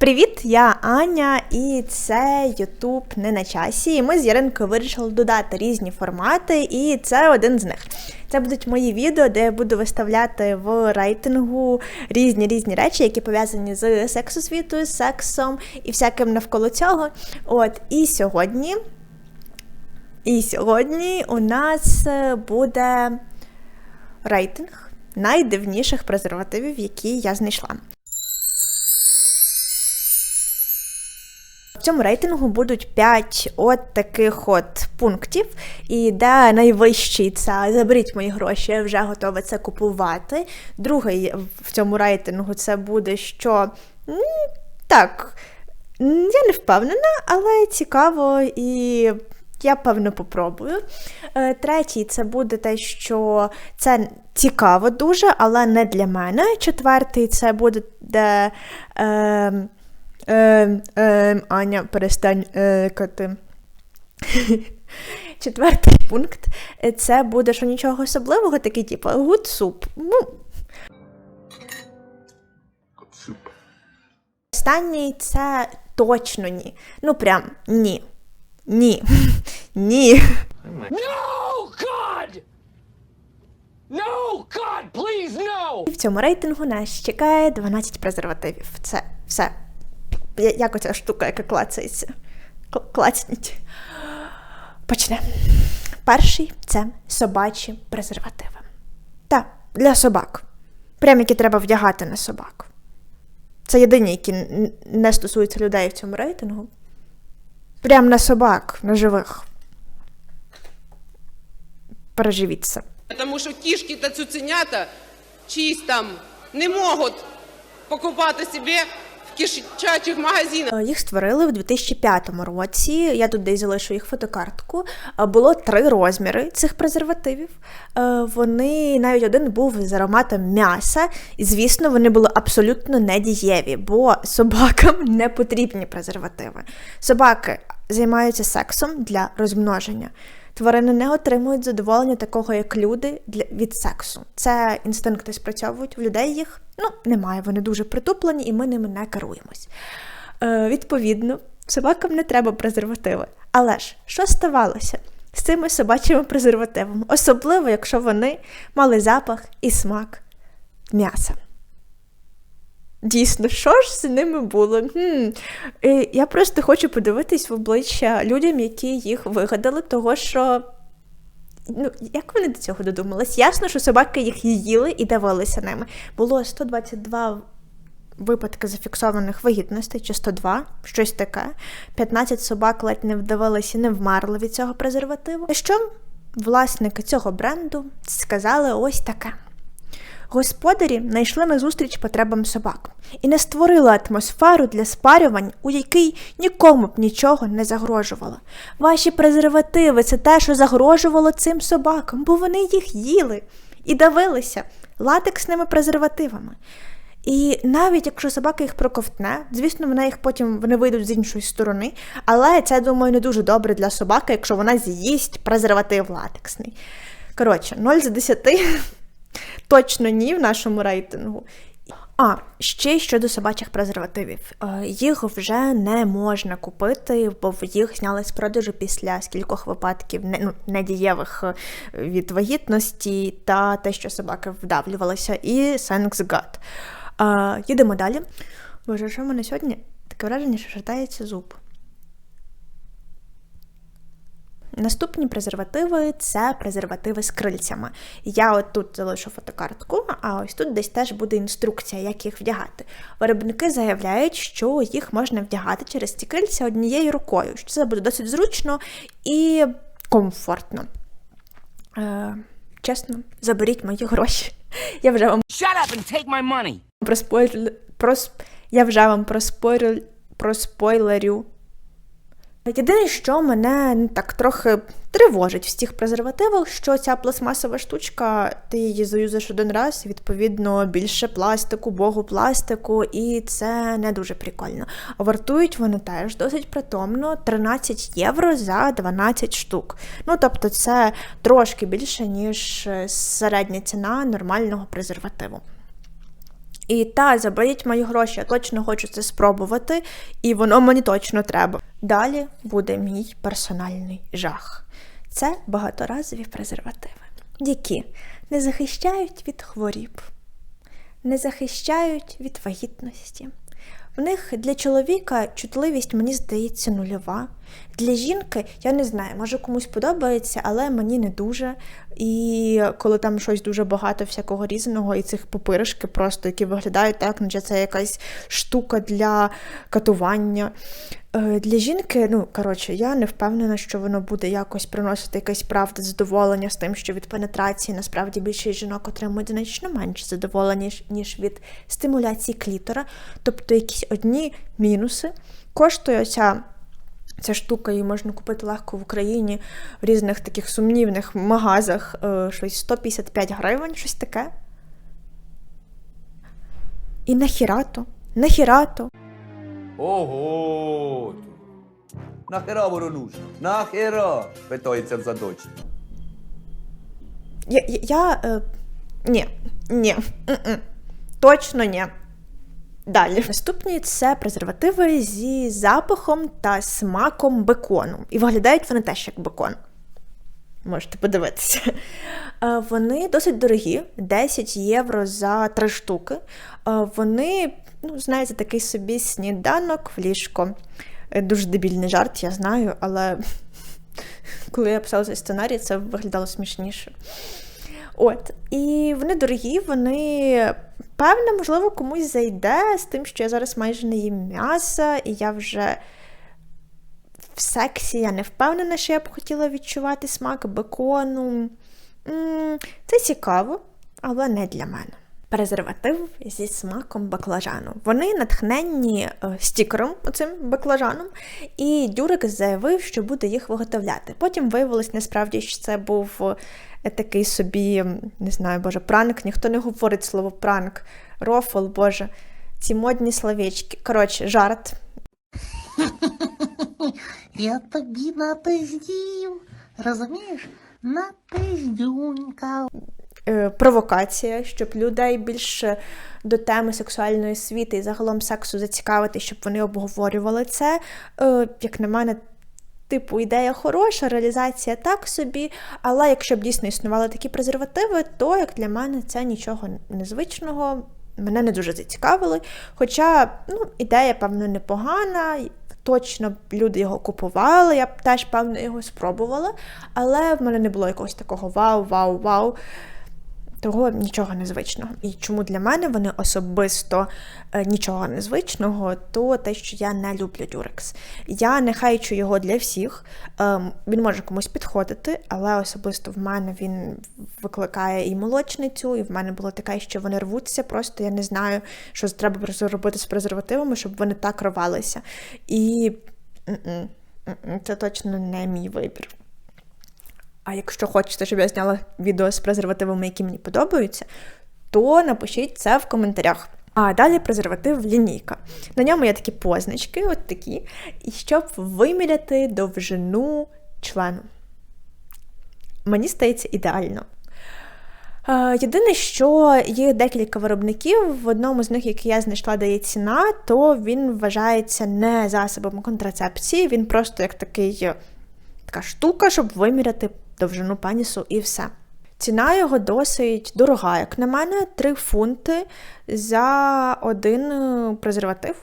Привіт, я Аня, і це Ютуб не на часі. І ми з Яринкою вирішили додати різні формати, і це один з них. Це будуть мої відео, де я буду виставляти в рейтингу різні різні речі, які пов'язані з сексосвітою, сексом і всяким навколо цього. От і сьогодні. І сьогодні у нас буде рейтинг найдивніших презервативів, які я знайшла. В цьому рейтингу будуть 5 от таких от пунктів, і де найвищий це заберіть мої гроші, я вже готова це купувати. Другий в цьому рейтингу це буде, що так, я не впевнена, але цікаво і. Я певно попробую. Е, Третій це буде те, що це цікаво дуже, але не для мене. Четвертий це буде де. Е, е, е, Аня, перестань е, кати. Четвертий пункт це буде, що нічого особливого, такий, типу, good soup. Ну, Останній це точно ні. Ну прям ні. Ні. Ні. No, God! No, God, please, no! І в цьому рейтингу нас чекає 12 презервативів. Це все. Як оця штука, яка клацається. Клацніть. Почнемо. Перший це собачі презервативи. Та, для собак. Прям які треба вдягати на собак. Це єдині, які не стосуються людей в цьому рейтингу. Прям на собак, на живих. Переживіть це. Тому що кішки та цуценята чиїсь там не можуть покупати собі кишачих магазинах. Е, Їх створили в 2005 році. Я тут десь залишу їх фотокартку. Е, Було три розміри цих презервативів. Е, Вони навіть один був з ароматом м'яса, і звісно, вони були абсолютно недієві, бо собакам не потрібні презервативи. Собаки займаються сексом для розмноження. Тварини не отримують задоволення такого, як люди від сексу. Це інстинкти спрацьовують в людей їх ну немає. Вони дуже притуплені, і ми ними не керуємось. Е, відповідно, собакам не треба презервативи. Але ж що ставалося з цими собачими презервативами, особливо якщо вони мали запах і смак м'яса? Дійсно, що ж з ними було? Хм. Я просто хочу подивитись в обличчя людям, які їх вигадали, того що. Ну, як вони до цього додумались? Ясно, що собаки їх їли і дивилися ними. Було 122 випадки зафіксованих вагітностей, чи 102, щось таке. 15 собак ледь не вдавалися і не вмерли від цього презервативу. І що власники цього бренду сказали ось таке. Господарі знайшли назустріч потребам собак і не створили атмосферу для спарювань, у якій нікому б нічого не загрожувало. Ваші презервативи це те, що загрожувало цим собакам, бо вони їх їли і давилися латексними презервативами. І навіть якщо собака їх проковтне, звісно, вона їх потім вони вийдуть з іншої сторони, але це, думаю, не дуже добре для собаки, якщо вона з'їсть презерватив латексний. Коротше, 0 з 10 точно ні в нашому рейтингу. А, ще щодо собачих презервативів. Е, Їх вже не можна купити, бо їх зняли з продажу після скількох випадків ну, недієвих е, від вагітності та те, що собаки вдавлювалися, і Thanks God. Е, Їдемо далі. Боже, що в мене сьогодні? Таке враження, що шатається зуб. Наступні презервативи це презервативи з крильцями. Я от тут залишу фотокартку, а ось тут десь теж буде інструкція, як їх вдягати. Виробники заявляють, що їх можна вдягати через ці крильця однією рукою, що це буде досить зручно і комфортно. Е, чесно, заберіть мої гроші. Я вже вам Shut up and take my money! проспойлер... прос... Я вже вам проспойлер... проспойлерю. Єдине, що мене так трохи тривожить в цих презервативах, що ця пластмасова штучка, ти її заюзиш один раз, відповідно, більше пластику, богу пластику, і це не дуже прикольно. Вартують вони теж досить притомно 13 євро за 12 штук. Ну, тобто, це трошки більше, ніж е, середня ціна нормального презервативу. І та, заберіть мої гроші, я точно хочу це спробувати, і воно мені точно треба. Далі буде мій персональний жах. Це багаторазові презервативи, які не захищають від хворіб, не захищають від вагітності. В них для чоловіка чутливість, мені здається, нульова. Для жінки, я не знаю, може комусь подобається, але мені не дуже. І коли там щось дуже багато всякого різного, і цих пупиришки просто, які виглядають так, наче це якась штука для катування. Е, Для жінки, ну коротше, я не впевнена, що воно буде якось приносити якесь правда задоволення з тим, що від пенетрації насправді більшість жінок отримують значно менше задоволення, ніж- від стимуляції клітора. Тобто якісь одні мінуси. Коштує ця Ця штука її можна купити легко в Україні в різних таких сумнівних магазах. е, Щось 155 гривень, щось таке. І нахірато, нахірато. Ого! Нахера воно нужно? Нахера? Питається в задочці. Я. я, я е, ні, ні, точно ні. Далі. Наступні це презервативи зі запахом та смаком бекону. І виглядають вони теж як бекон. Можете подивитися. Е, Вони досить дорогі, 10 євро за три штуки. Е, Вони, ну, знаєте, такий собі сніданок в ліжко. Е, Дуже дебільний жарт, я знаю, але коли я писала цей сценарій, це виглядало смішніше. От, і вони дорогі, вони певно, можливо, комусь зайде з тим, що я зараз майже не їм м'яса, і я вже в сексі я не впевнена, що я б хотіла відчувати смак бекону. Це цікаво, але не для мене. Презерватив зі смаком баклажану. Вони натхненні е, стікером, оцим баклажаном, і Дюрик заявив, що буде їх виготовляти. Потім виявилось насправді, що це був е, такий собі, не знаю, боже, пранк. Ніхто не говорить слово пранк, рофл, боже, ці модні словечки. Коротше, жарт. Я тобі напиздів, розумієш? Напиздюнька. Е, провокація, щоб людей більше до теми сексуальної освіти і загалом сексу зацікавити, щоб вони обговорювали це. Е, як на мене, типу, ідея хороша, реалізація так собі. Але якщо б дійсно існували такі презервативи, то як для мене це нічого незвичного. Мене не дуже зацікавили. Хоча ну, ідея, певно, непогана. Точно б люди його купували, я б теж, певно, його спробувала, але в мене не було якогось такого вау, вау, вау. Того нічого незвичного. І чому для мене вони особисто е, нічого незвичного, то те, що я не люблю дюрекс. Я не хайчу його для всіх. Ем, він може комусь підходити, але особисто в мене він викликає і молочницю, і в мене було таке, що вони рвуться. Просто я не знаю, що треба робити з презервативами, щоб вони так рвалися. І це точно не мій вибір. А якщо хочете, щоб я зняла відео з презервативами, які мені подобаються, то напишіть це в коментарях. А далі презерватив лінійка. На ньому є такі позначки, от такі, і щоб виміряти довжину члену. Мені стається ідеально. Е, Єдине, що є декілька виробників, в одному з них, який я знайшла, де є ціна, то він вважається не засобом контрацепції, він просто як такий, е, така штука, щоб виміряти довжину пенісу і все. Ціна його досить дорога, як на мене, 3 фунти за один е, презерватив.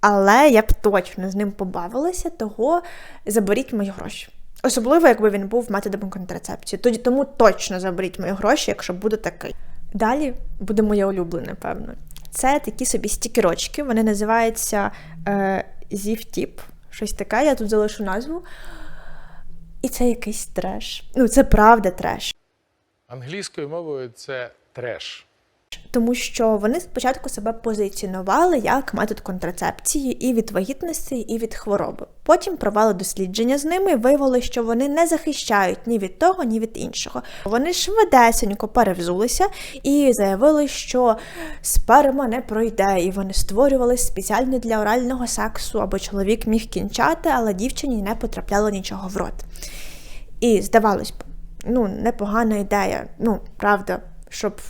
Але я б точно з ним побавилася, того заберіть мої гроші. Особливо, якби він був методом контрацепції. Тоді тому точно заберіть мої гроші, якщо буде такий. Далі буде моє улюблене, певно. Це такі собі стікерочки, вони називаються е, ZIF-Tip, щось таке, я тут залишу назву. І це якийсь треш. Ну, це правда треш. Англійською мовою це треш. Тому що вони спочатку себе позиціонували як метод контрацепції і від вагітності, і від хвороби. Потім провели дослідження з ними і виявили, що вони не захищають ні від того, ні від іншого. Вони швидесенько перевзулися і заявили, що сперма не пройде, і вони створювали спеціально для орального сексу, аби чоловік міг кінчати, але дівчині не потрапляло нічого в рот. І здавалось б, ну, непогана ідея, ну, правда, щоб.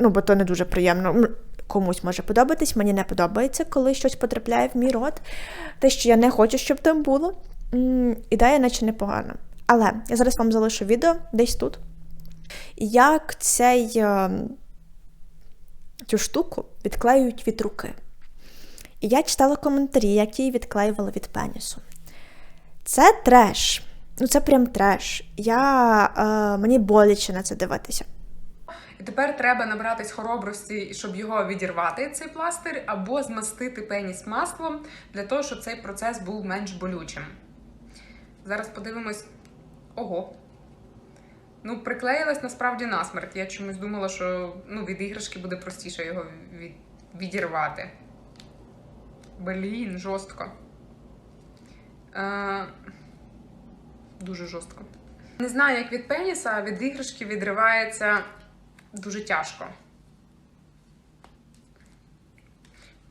Ну, бо то не дуже приємно. Комусь може подобатись, мені не подобається, коли щось потрапляє в мій рот. Те, що я не хочу, щоб там було. Ідея, наче непогана. Але я зараз вам залишу відео десь тут. Як цей, е, цю штуку відклеюють від руки. І я читала коментарі, як її відклеювали від пенісу. Це треш. Ну, це прям треш. Я, е, мені боляче на це дивитися. І тепер треба набратись хоробрості, щоб його відірвати, цей пластир, або змастити пеніс маслом для того, щоб цей процес був менш болючим. Зараз подивимось. Ого. Ну, приклеїлась насправді насмерть. Я чомусь думала, що ну, від іграшки буде простіше його від... відірвати. Блін, жорстко. Е... Дуже жорстко. Не знаю, як від пеніса, а від іграшки відривається дуже тяжко.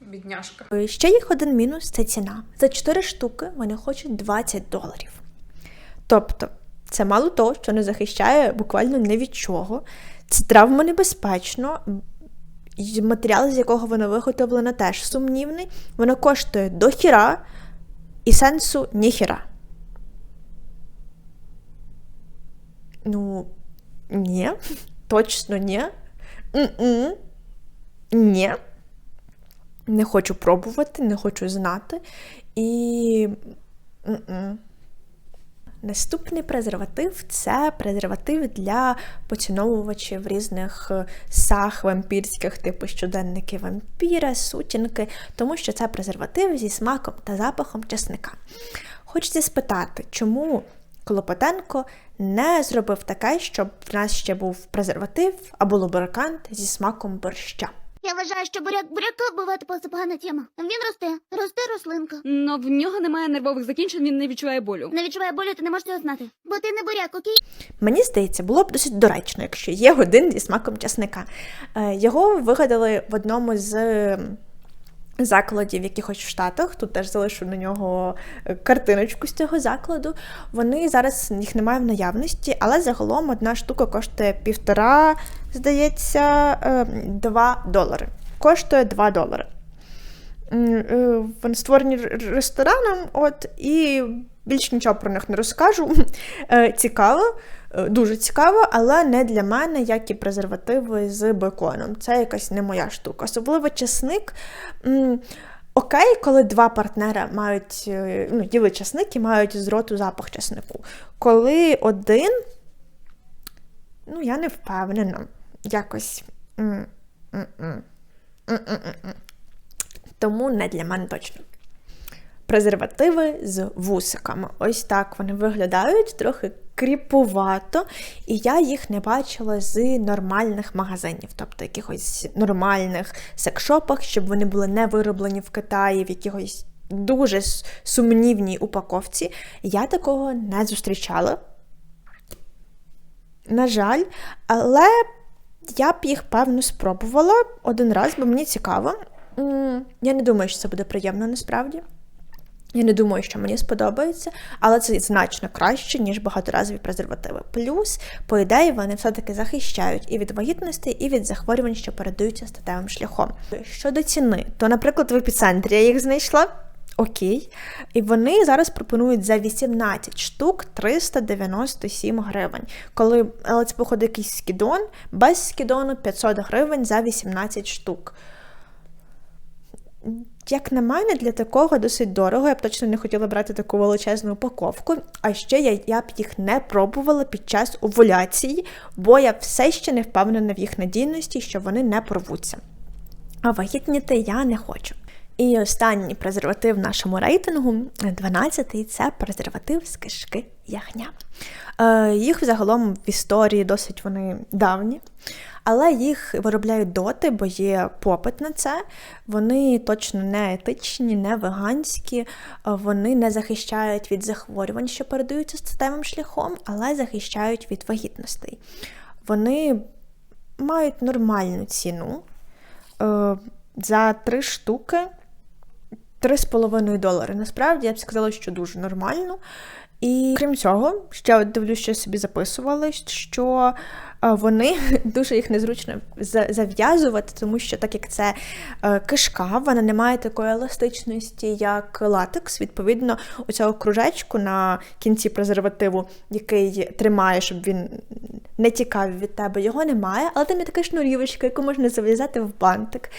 Бідняшка. Е, Ще їх один мінус це ціна. За 4 штуки вони хочуть 20 доларів. Тобто, це мало того, що не захищає буквально ні від чого. Це травмонебезпечно. і Матеріал, з якого воно виготовлено, теж сумнівний. Воно коштує до хіра і сенсу ніхіра. Ну, ні, точно ні. М-м. Ні. Не хочу пробувати, не хочу знати. І. м-м. Наступний презерватив це презерватив для поціновувачів різних е, саг вампірських, типу щоденники вампіра, сутінки, тому що це презерватив зі смаком та запахом чесника. Хочеться спитати, чому Клопотенко не зробив таке, щоб в нас ще був презерватив або лубрикант зі смаком борща. Я вважаю, що буряк буряка бувати просто погана тема. Він росте, росте рослинка. Но в нього немає нервових закінчень, він не відчуває болю. Не відчуває болю, ти не можеш цього знати. Бо ти не буряк, окей? Мені здається, було б досить доречно, якщо є один зі смаком часника. Е, Його вигадали в одному з м, закладів якихось в Штатах. Тут теж залишу на нього е, картиночку з цього закладу. Вони зараз їх немає в наявності, але загалом одна штука коштує півтора, здається, е, 2 долари. Коштує 2 долари. Е, Вони створені рестораном, от, і більш нічого про них не розкажу. Цікаво, дуже цікаво, але не для мене, як і презервативи з беконом. Це якась не моя штука. Особливо чесник. Окей, коли два партнера мають е, ну, їли чесник і мають з роту запах чеснику. Коли один, ну, я не впевнена. Якось. Тому не для мене точно. Презервативи з вусиками. Ось так вони виглядають трохи кріпувато, і я їх не бачила з нормальних магазинів, тобто якихось нормальних секшопах, щоб вони були не вироблені в Китаї, в якихось дуже сумнівній упаковці. Я такого не зустрічала. На жаль, але я б їх певно спробувала один раз, бо мені цікаво. Я не думаю, що це буде приємно насправді. Я не думаю, що мені сподобається, але це значно краще, ніж багаторазові презервативи. Плюс, по ідеї, вони все-таки захищають і від вагітності, і від захворювань, що передаються статевим шляхом. Щодо ціни, то, наприклад, в епіцентрі я їх знайшла. Окей. І вони зараз пропонують за 18 штук 397 гривень. Коли, але це, походу, якийсь скідон, без скідону 500 гривень за 18 штук. Як на мене, для такого досить дорого. Я б точно не хотіла брати таку величезну упаковку. А ще я, я б їх не пробувала під час овуляції, бо я все ще не впевнена в їх надійності, що вони не порвуться. А вагітніти я не хочу. І останній презерватив в нашому рейтингу, 12-й, це презерватив з кишки ягня. Е, їх загалом в історії досить вони давні, але їх виробляють доти, бо є попит на це. Вони точно не етичні, не веганські, е, вони не захищають від захворювань, що передаються статевим шляхом, але захищають від вагітностей. Вони мають нормальну ціну. Е, за три штуки 3,5 долари. Насправді я б сказала, що дуже нормально. І крім цього, ще от дивлюсь, що собі записували, що е, вони дуже їх незручно за- зав'язувати, тому що так як це е, кишка, вона не має такої еластичності, як латекс. Відповідно, у цього кружечку на кінці презервативу, який тримає, щоб він не тікав від тебе, його немає, але там є така шнурівочка, яку можна зав'язати в бантик.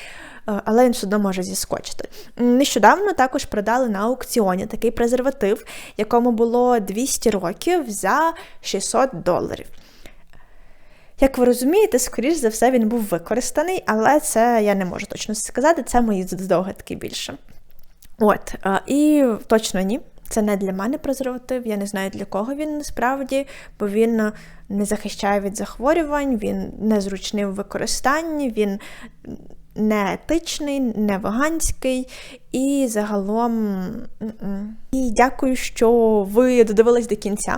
Е, Але він все одно може зіскочити. Нещодавно також продали на аукціоні такий презерватив, якому було 200 років за 600 доларів. Як ви розумієте, скоріш за все, він був використаний, але це я не можу точно сказати, це мої здогадки більше. От, е, і точно ні. Це не для мене презерватив, я не знаю для кого він насправді, бо він е, не захищає від захворювань, він незручний в використанні, він не етичний, не веганський і загалом. І дякую, що ви додивились до кінця.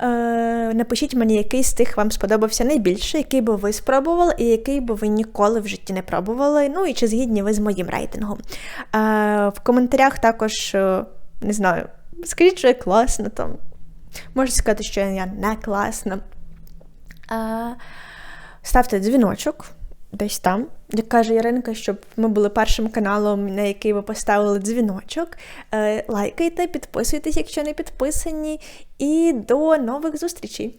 Е, напишіть мені, який з тих вам сподобався найбільше, який би ви спробували, і який би ви ніколи в житті не пробували. Ну і чи згідні ви з моїм рейтингом. Е, в коментарях також е, не знаю, скажіть, що я класна там. Можете сказати, що я не класна. Ставте дзвіночок десь там, як каже Яринка, щоб ми були першим каналом, на який ви поставили дзвіночок. Е, лайкайте, підписуйтесь, якщо не підписані. І до нових зустрічей.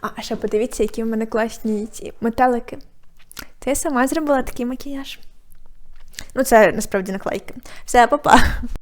А, ще подивіться, які в мене класні ці метелики. Це я сама зробила такий макіяж. Ну, це насправді наклейки. Все, па-па.